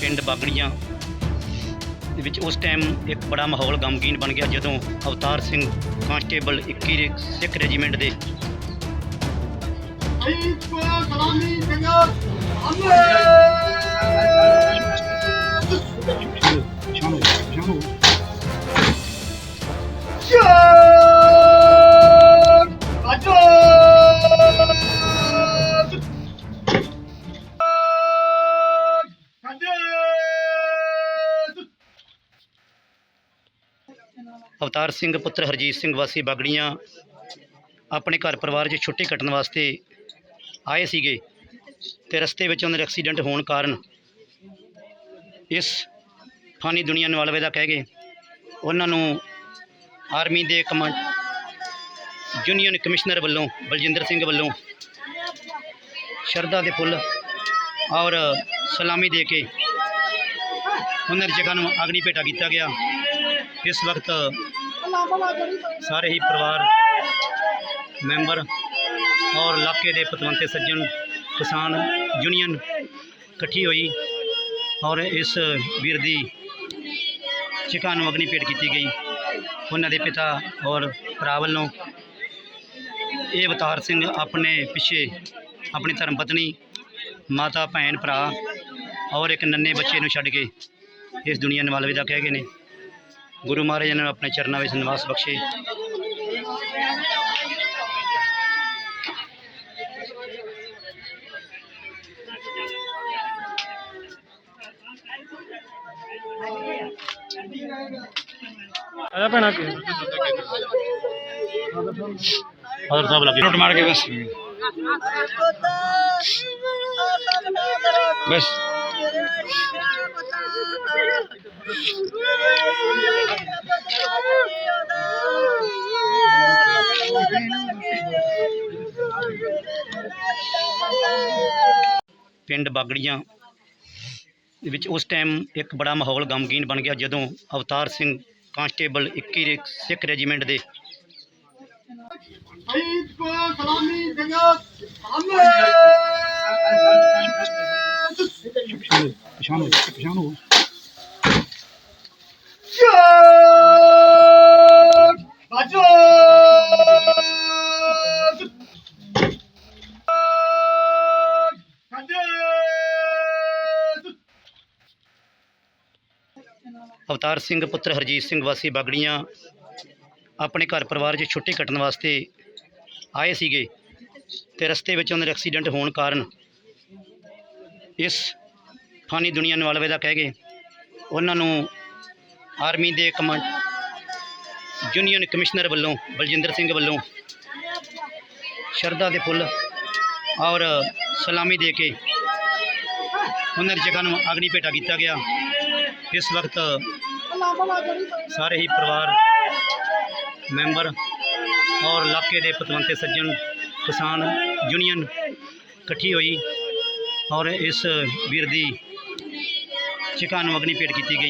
ਪਿੰਡ ਬਾਗੜੀਆਂ ਦੇ ਵਿੱਚ ਉਸ ਟਾਈਮ ਇੱਕ ਬੜਾ ਮਾਹੌਲ ਗਮਗੀਨ ਬਣ ਗਿਆ ਜਦੋਂ ਅਵਤਾਰ ਸਿੰਘ ਕਾਂਸਟੇਬਲ 21 ਸਿੱਖ ਰੈਜੀਮੈਂਟ ਦੇ ਸਲਾਮੀ ਜੰਗਲ। ਹਮਲੇ ਅਵਤਾਰ ਸਿੰਘ, ਪੁੱਤਰ ਹਰਜੀਤ ਸਿੰਘ, ਵਾਸੀ ਬਾਗੜੀਆਂ ਆਪਣੇ ਘਰ ਪਰਿਵਾਰ 'ਚ ਛੁੱਟੀ ਕੱਟਣ ਵਾਸਤੇ ਆਏ ਸੀਗੇ ਤੇ ਰਸਤੇ ਵਿੱਚ ਉਹਨਾਂ ਦਾ ਐਕਸੀਡੈਂਟ ਹੋਣ ਕਾਰਨ ਇਸ ਫਾਨੀ ਦੁਨੀਆ ਨੂੰ ਅਲਵਿਦਾ ਕਹਿ ਗਏ ਉਹਨਾਂ ਨੂੰ ਆਰਮੀ ਦੇ ਕਮਾਂਡ ਯੂਨੀਅਨ ਕਮਿਸ਼ਨਰ ਵੱਲੋਂ, ਬਲਜਿੰਦਰ ਸਿੰਘ ਵੱਲੋਂ ਸ਼ਰਧਾ ਦੇ ਫੁੱਲ ਔਰ ਸਲਾਮੀ ਦੇ ਕੇ ਉਹਨਾਂ ਦੀ ਜਗ੍ਹਾ ਨੂੰ ਅਗਨੀ ਭੇਟਾ ਕੀਤਾ ਗਿਆ। ਇਸ ਵਕਤ ਸਾਰੇ ਹੀ ਪਰਿਵਾਰ ਮੈਂਬਰ ਔਰ ਇਲਾਕੇ ਦੇ ਪਤਵੰਤੇ ਸੱਜਣ ਕਿਸਾਨ ਯੂਨੀਅਨ ਇਕੱਠੀ ਹੋਈ ਔਰ ਇਸ ਵੀਰ ਦੀ ਚਿਕਾ ਨੂੰ ਅਗਨੀ ਭੇਟ ਕੀਤੀ ਗਈ। ਉਹਨਾਂ ਦੇ ਪਿਤਾ ਔਰ ਭਰਾ ਵੱਲੋਂ ਇਹ ਅਵਤਾਰ ਸਿੰਘ ਆਪਣੇ ਪਿੱਛੇ ਆਪਣੀ ਧਰਮ ਪਤਨੀ, ਮਾਤਾ, ਭੈਣ, ਭਰਾ ਔਰ ਇੱਕ ਨੰਨੇ ਬੱਚੇ ਨੂੰ ਛੱਡ ਕੇ ਇਸ ਦੁਨੀਆ ਨੂੰ ਅਲਵਿਦਾ ਕਹਿ ਗਏ ਨੇ। ਗੁਰੂ ਮਹਾਰਾਜ ਨੇ ਆਪਣੇ ਚਰਨਾਂ ਵਿੱਚ ਨਿਵਾਸ ਬਖਸ਼ੇ। ਆਇਆ ਭੈਣਾ ਕੀ? ਸਾਹਿਬ ਲੱਗੇ। ਰੋਟ ਮਾਰ ਕੇ ਬਸ। ਬਸ। ਪਿੰਡ ਬਾਗੜੀਆਂ ਦੇ ਵਿੱਚ ਉਸ ਟਾਈਮ ਇੱਕ ਬੜਾ ਮਾਹੌਲ ਗਮਗੀਨ ਬਣ ਗਿਆ ਜਦੋਂ ਅਵਤਾਰ ਸਿੰਘ ਕਾਂਸਟੇਬਲ 21 ਦੇ ਸਿੱਖ ਰੈਜੀਮੈਂਟ ਦੇ ਸ਼ਹੀਦ ਕੋ ਸਲਾਮੀ ਜੰਗਲ ਹਮਲੇ ਪਛਾਣੋ ਪਛਾਣੋ ਅਵਤਾਰ ਸਿੰਘ, ਪੁੱਤਰ ਹਰਜੀਤ ਸਿੰਘ, ਵਾਸੀ ਬਾਗੜੀਆਂ ਆਪਣੇ ਘਰ ਪਰਿਵਾਰ 'ਚ ਛੁੱਟੀ ਕੱਟਣ ਵਾਸਤੇ ਆਏ ਸੀਗੇ ਤੇ ਰਸਤੇ ਵਿੱਚ ਉਹਨਾਂ ਦਾ ਐਕਸੀਡੈਂਟ ਹੋਣ ਕਾਰਨ ਇਸ ਫਾਨੀ ਦੁਨੀਆ ਨੂੰ ਅਲਵਿਦਾ ਕਹਿ ਗਏ ਉਹਨਾਂ ਨੂੰ ਆਰਮੀ ਦੇ ਕਮਾਂਡ ਯੂਨੀਅਨ ਕਮਿਸ਼ਨਰ ਵੱਲੋਂ, ਬਲਜਿੰਦਰ ਸਿੰਘ ਵੱਲੋਂ ਸ਼ਰਧਾ ਦੇ ਫੁੱਲ ਔਰ ਸਲਾਮੀ ਦੇ ਕੇ ਉਹਨਾਂ ਦੀ ਜਗ੍ਹਾ ਨੂੰ ਅਗਨੀ ਭੇਟਾ ਕੀਤਾ ਗਿਆ। ਇਸ ਵਕਤ ਸਾਰੇ ਹੀ ਪਰਿਵਾਰ ਮੈਂਬਰ ਔਰ ਇਲਾਕੇ ਦੇ ਪਤਵੰਤੇ ਸੱਜਣ, ਕਿਸਾਨ ਯੂਨੀਅਨ ਇਕੱਠੀ ਹੋਈ ਔਰ ਇਸ ਵੀਰ ਦੀ ਚਿਕਾ ਨੂੰ ਅਗਨੀ ਭੇਟ ਕੀਤੀ ਗਈ।